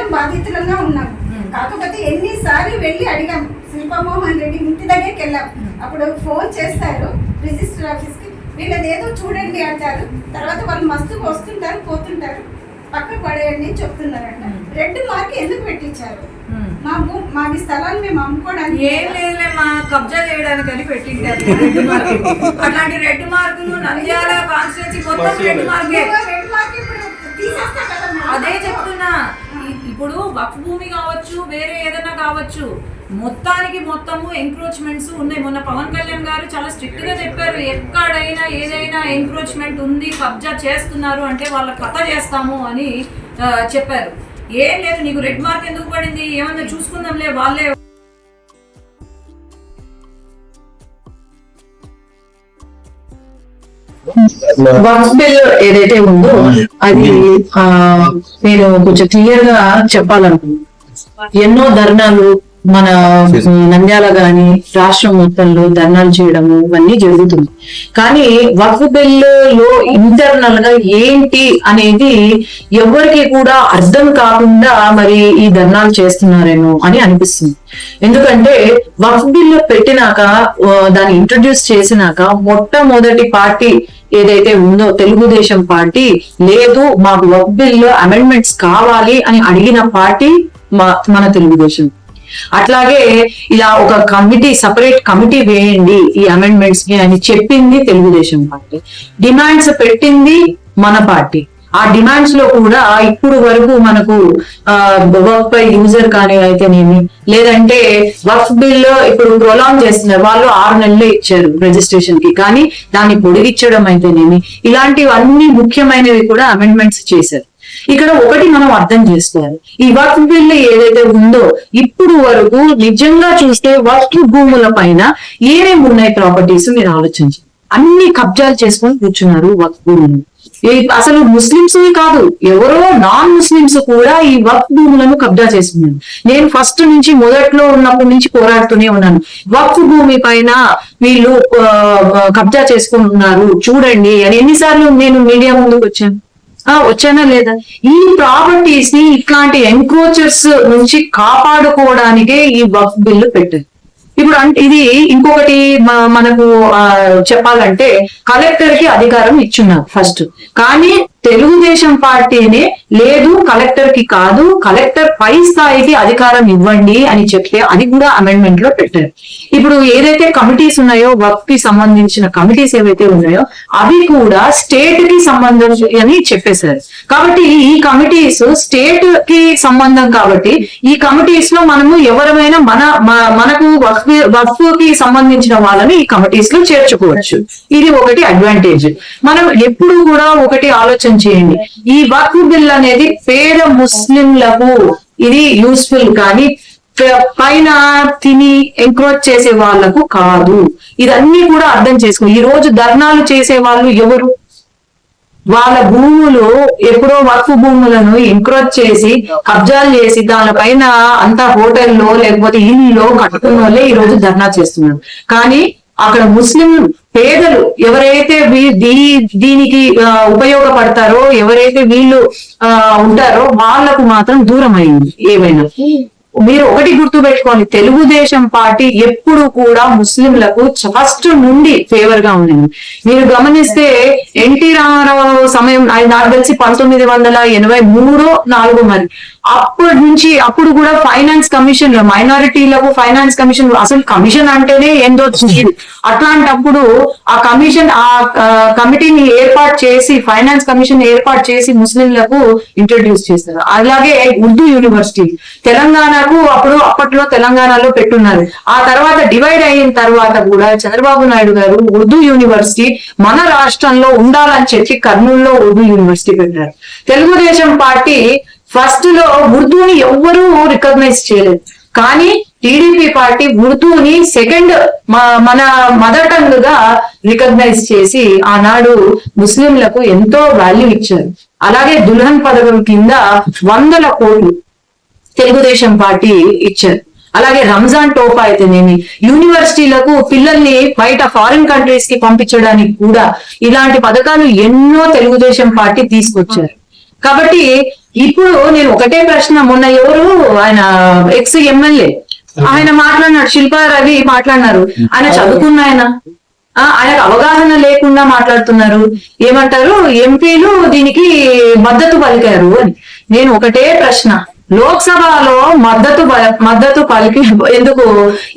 అందరం బాధితులంగా ఉన్నాం. కాకపోతే ఎన్నిసార్లు వెళ్ళి అడిగాం. శిల్పమోహన్ రెడ్డి ఇంటి దగ్గరికి వెళ్ళాం. అప్పుడు ఫోన్ చేస్తారు రిజిస్టర్ ఆఫీస్కి వీళ్ళది ఏదో చూడండి అంటారు. తర్వాత వాళ్ళు మస్తు వస్తుంటారు పోతుంటారు. పక్కకు పడేయండి అని చెప్తున్నారంట. రెడ్ మార్క్ ఎందుకు పెట్టించారు? మా భూ స్థలాలు మేము అమ్ముకోవడానికి ఏం లేదులే మా కబ్జా చేయడానికి అని పెట్టింటారు రెడ్ మార్క్ అట్లాంటి రెడ్ మార్కులు నంద్యాల కాన్స్టిట్యూన్సీ మొత్తం రెడ్ మార్కే. రెడ్ మార్క్ ఇప్పుడు తీసేస్తా కదా మేడం. అదే చెప్తున్నా. ఇప్పుడు వక్ఫ్ భూమి కావచ్చు వేరే ఏదైనా కావచ్చు మొత్తానికి మొత్తము ఎంక్రోచ్మెంట్స్ ఉన్నాయి. మొన్న పవన్ కళ్యాణ్ గారు చాలా స్ట్రిక్ట్గా చెప్పారు ఎక్కడైనా ఏదైనా ఎంక్రోచ్మెంట్ ఉంది కబ్జా చేస్తున్నారు అంటే వాళ్ళ కథ చేస్తాము అని చెప్పారు. ఏం లేదు నీకు రెడ్ మార్క్ ఎందుకు పడింది? ఏమన్నా చూసుకుందాంలే వాళ్ళే వక్ఫ్ బిల్ ఏదైతే ఉందో అది ఆ నేను కొంచెం క్లియర్గా చెప్పాలనుకుంటున్నాను. ఎన్నో ధర్నాలు మన నంద్యాల గాని రాష్ట్రం మొత్తంలో ధర్నాలు చేయడము ఇవన్నీ జరుగుతుంది. కానీ వక్ఫ్ బిల్లులో ఇంటర్నల్గా ఏంటి అనేది ఎవరికి కూడా అర్థం కాకుండా మరి ఈ ధర్నాలు చేస్తున్నారేమో అని అనిపిస్తుంది. ఎందుకంటే వక్ఫ్ బిల్లు పెట్టినాక దాన్ని ఇంట్రడ్యూస్ చేసినాక మొట్టమొదటి పార్టీ ఏదైతే ఉందో తెలుగుదేశం పార్టీ లేదు మాకు వక్ బిల్ అమెండ్మెంట్స్ కావాలి అని అడిగిన పార్టీ మా- మన తెలుగుదేశం. అట్లాగే ఇలా ఒక కమిటీ సపరేట్ కమిటీ వేయండి ఈ అమెండ్మెంట్స్కి అని చెప్పింది తెలుగుదేశం పార్టీ. డిమాండ్స్ పెట్టింది మన పార్టీ. ఆ డిమాండ్స్లో కూడా ఇప్పుడు వరకు మనకు వర్క్ పై యూజర్ కానీ అయితేనేమి లేదంటే వర్క్ బిల్ ఇప్పుడు ప్రొలాంగ్ చేస్తున్నారు వాళ్ళు ఆరు నెలలే ఇచ్చారు రిజిస్ట్రేషన్కి. కానీ దాన్ని పొడిగించడం అయితేనేమి ఇలాంటివన్నీ ముఖ్యమైనవి కూడా అమెండ్మెంట్స్ చేశారు. ఇక్కడ ఒకటి మనం అర్థం చేసుకోవాలి. ఈ వర్క్ బిల్ ఏదైతే ఉందో ఇప్పుడు వరకు నిజంగా చూస్తే వర్క్ భూముల పైన ఏమేమి ఉన్నాయి ప్రాపర్టీస్ మీరు ఆలోచించండి. అన్ని కబ్జాలు చేసుకొని కూర్చున్నారు వర్క్ భూములను అసలు ముస్లింస్ కాదు ఎవరో నాన్ ముస్లింస్ కూడా ఈ వర్క్ భూములను కబ్జా చేస్తున్నారు. నేను ఫస్ట్ నుంచి మొదట్లో ఉన్నప్పటి నుంచి పోరాడుతూనే ఉన్నాను. వక్ఫ్ భూమి పైన వీళ్ళు కబ్జా చేసుకుని ఉన్నారు. చూడండి అని ఎన్నిసార్లు నేను మీడియా ముందుకు వచ్చాను. వచ్చానా లేదా? ఈ ప్రాపర్టీస్ని ఇట్లాంటి ఎంక్రోచర్స్ నుంచి కాపాడుకోవడానికే ఈ వఫ్ బిల్లు పెట్టారు. ఇప్పుడు అంటే ఇది ఇంకొకటి మనకు ఆ, చెప్పాలంటే కలెక్టర్కి అధికారం ఇచ్చున్నారు ఫస్ట్ కానీ తెలుగుదేశం పార్టీనే లేదు కలెక్టర్కి కాదు కలెక్టర్ పై స్థాయికి అధికారం ఇవ్వండి అని చెప్తే అది కూడా అమెండ్మెంట్లో పెట్టారు. ఇప్పుడు ఏదైతే కమిటీస్ ఉన్నాయో వర్క్కి సంబంధించిన కమిటీస్ ఏవైతే ఉన్నాయో అవి కూడా స్టేట్కి సంబంధించి అని చెప్పేశారు. కాబట్టి ఈ కమిటీస్ స్టేట్కి సంబంధం కాబట్టి ఈ కమిటీస్లో మనము ఎవరమైనా మన మనకు వర్క్ వక్ఫ్కి సంబంధించిన వాళ్ళని ఈ కమిటీస్లో చేర్చుకోవచ్చు. ఇది ఒకటి అడ్వాంటేజ్ మనం ఎప్పుడు కూడా ఒకటి ఆలోచన చేయండి. ఈ వక్ఫ్ బిల్ అనేది పేద ముస్లింలకు ఇది యూస్ఫుల్ కానీ పైన తిని ఎంక్రోచ్ చేసే వాళ్ళకు కాదు. ఇదన్నీ కూడా అర్థం చేసుకో ఈ రోజు ధర్నాలు చేసే వాళ్ళు ఎవరు? వాళ్ళ భూములు ఎప్పుడో వక్ఫ్ భూములను ఎంక్రోచ్ చేసి కబ్జాలు చేసి దానిపైన అంతా హోటల్లో లేకపోతే ఇల్లు కట్టుకున్న వాళ్ళే ఈ రోజు ధర్నా చేస్తున్నారు. కానీ అక్కడ ముస్లిం పేదలు ఎవరైతే దీని దీ- దీనికి ఉపయోగపడతారో ఎవరైతే వీళ్ళు ఆ, ఉంటారో వాళ్ళకు మాత్రం దూరం అయింది ఏవైనా మీరు ఒకటి గుర్తు పెట్టుకోవాలి తెలుగుదేశం పార్టీ ఎప్పుడు కూడా ముస్లింలకు ఫస్ట్ నుండి ఫేవర్గా ఉంది మీరు గమనిస్తే ఎన్టీ రామారావు సమయం నాకు తెలిసి పంతొమ్మిది వందల ఎనభై మూడు నాలుగు మరి. అప్పటి నుంచి అప్పుడు కూడా ఫైనాన్స్ కమిషన్ మైనారిటీలకు ఫైనాన్స్ కమిషన్ అసలు కమిషన్ అంటేనే ఏందో అట్లాంటప్పుడు ఆ కమిషన్ ఆ కమిటీని ఏర్పాటు చేసి ఫైనాన్స్ కమిషన్ ఏర్పాటు చేసి ముస్లింలకు ఇంట్రడ్యూస్ చేస్తారు అలాగే ఉర్దూ యూనివర్సిటీ తెలంగాణ తెలంగాణకు అప్పుడు అప్పట్లో తెలంగాణలో పెట్టున్నారు ఆ తర్వాత డివైడ్ అయిన తర్వాత కూడా చంద్రబాబు నాయుడు గారు ఉర్దూ యూనివర్సిటీ మన రాష్ట్రంలో ఉండాలని చెప్పి కర్నూలులో ఉర్దూ యూనివర్సిటీ పెట్టారు. తెలుగుదేశం పార్టీ ఫస్ట్లో ఉర్దూని ఎవ్వరూ రికగ్నైజ్ చేయలేదు. కానీ టీడీపీ పార్టీ ఉర్దూని సెకండ్ మన మదర్ టంగ్గా రికగ్నైజ్ చేసి ఆనాడు ముస్లింలకు ఎంతో వాల్యూ ఇచ్చారు. అలాగే దుల్హన్ పథకం కింద వందల కోట్లు తెలుగుదేశం పార్టీ ఇచ్చారు. అలాగే రంజాన్ టోఫా అయితేనేమి యూనివర్సిటీలకు పిల్లల్ని బయట ఫారిన్ కంట్రీస్కి పంపించడానికి కూడా ఇలాంటి పథకాలు ఎన్నో తెలుగుదేశం పార్టీ తీసుకొచ్చారు. కాబట్టి ఇప్పుడు నేను ఒకటే ప్రశ్న మొన్న ఎవరు ఆయన ఎక్స్ ఎమ్మెల్యే ఆయన మాట్లాడినాడు శిల్పా రవి మాట్లాడినారు. ఆయన చదువుకున్న ఆయన. ఆయనకు అవగాహన లేకుండా మాట్లాడుతున్నారు. ఏమంటారు? ఎంపీలు దీనికి మద్దతు పలికారు అని. నేను ఒకటే ప్రశ్న. లోక్సభలో మద్దతు మద్దతు పలికి ఎందుకు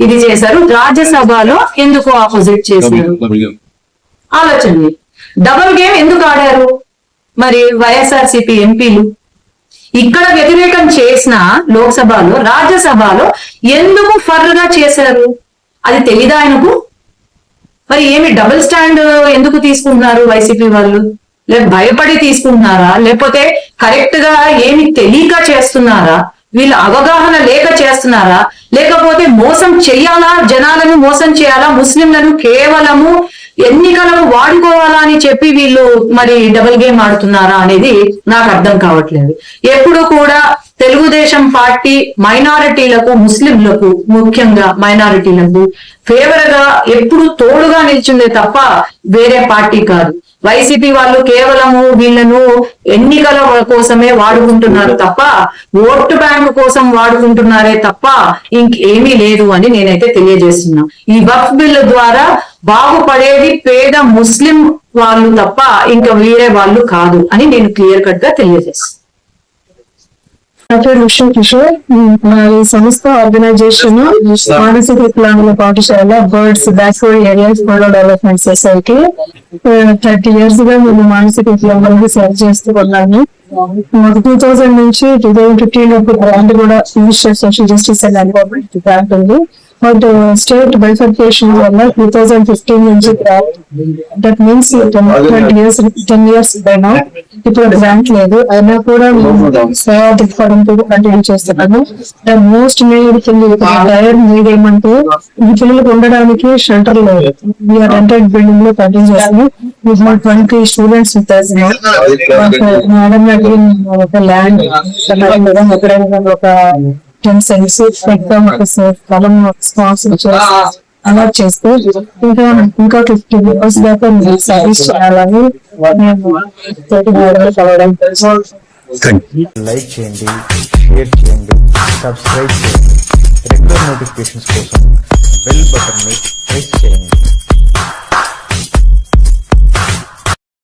ఇది చేశారు? రాజ్యసభలో ఎందుకు ఆపోజిట్ చేశారు? ఆలోచన. డబుల్ గేమ్ ఎందుకు ఆడారు? మరి వైఎస్ఆర్సీపీ ఎంపీలు. ఇక్కడ వ్యతిరేకం చేసిన లోక్సభలో రాజ్యసభలో ఎందుకు ఫర్గా చేశారు? అది తెలీదా ఆయనకు? మరి ఏమి డబుల్ స్టాండ్ ఎందుకు తీసుకుంటున్నారు వైసీపీ వాళ్ళు? లేక భయపడి తీసుకుంటున్నారా? లేకపోతే కరెక్ట్గా ఏమి తెలియక చేస్తున్నారా? వీళ్ళ అవగాహన లేక చేస్తున్నారా? లేకపోతే మోసం చెయ్యాలా? జనాలను మోసం చేయాలా? ముస్లింలను కేవలము ఎన్నికలకు వాడుకోవాలా అని చెప్పి వీళ్ళు మరి డబుల్ గేమ్ ఆడుతున్నారా అనేది నాకు అర్థం కావట్లేదు. ఎప్పుడు కూడా తెలుగుదేశం పార్టీ మైనారిటీలకు ముస్లింలకు ముఖ్యంగా మైనారిటీలకు ఫేవర్గా ఎప్పుడు తోడుగా నిల్చుందే తప్ప వేరే పార్టీ కాదు. వైసీపీ వాళ్ళు కేవలము వీళ్ళను ఎన్నికల కోసమే వాడుకుంటున్నారు తప్ప ఓటు బ్యాంకు కోసం వాడుకుంటున్నారే తప్ప ఇంకేమీ లేదు అని నేనైతే తెలియజేస్తున్నా. ఈ వక్ఫ్ బిల్లు ద్వారా బాగుపడేది పేద ముస్లిం వాళ్ళు తప్ప ఇంకా వేరే వాళ్ళు కాదు అని నేను క్లియర్ కట్గా తెలియజేస్తాను నా పేరు విష్ణు కిషోర్ ఈ సంస్థ ఆర్గనైజేషన్ మానసిక వికలాంగుల పాఠశాల birds backward areas development society thirty ఇయర్స్గా మేము మానసిక వికలాంగులకు సేవ చేస్తూ ఉన్నాము టూ థౌసండ్ నుంచి టూ థౌసండ్ ఫిఫ్టీన్ వరకు గ్రాంట్ కూడా minister social justice and environment grant ఉంది. బట్ స్టేట్ బైఫర్కేషన్ వల్ల టూ థౌసండ్ ఫిఫ్టీన్ నుంచి that means twenty years ten years పైన ఇప్పుడు గ్రాంట్ లేదు. అయినా కూడా సేవా కంటిన్యూ చేస్తున్నాము. The most thing their need ఏమంటే ఈ పిల్లలకు ఉండడానికి షెల్టర్ లేదు. వీఆర్ రెంటెడ్ బిల్డింగ్లో కంటిన్యూ చేస్తాము with my twenty students madam అడిగిన ఒక ల్యాండ్ ఎక్కడైనా ఒక టెన్ సెన్స్ ఎగ్జామ్ ఒక స్పాన్సర్ చేసి అలా చేస్తే ఇంకా ఇంకా ఫిఫ్టీ ఇయర్స్ దాకా మీరు సర్వీస్ చేయాలని లైక్ చేయండి షేర్ చేయండి సబ్స్క్రైబ్ చేయండి రెగ్యులర్ నోటిఫికేషన్స్ కోసం బెల్ బటన్ని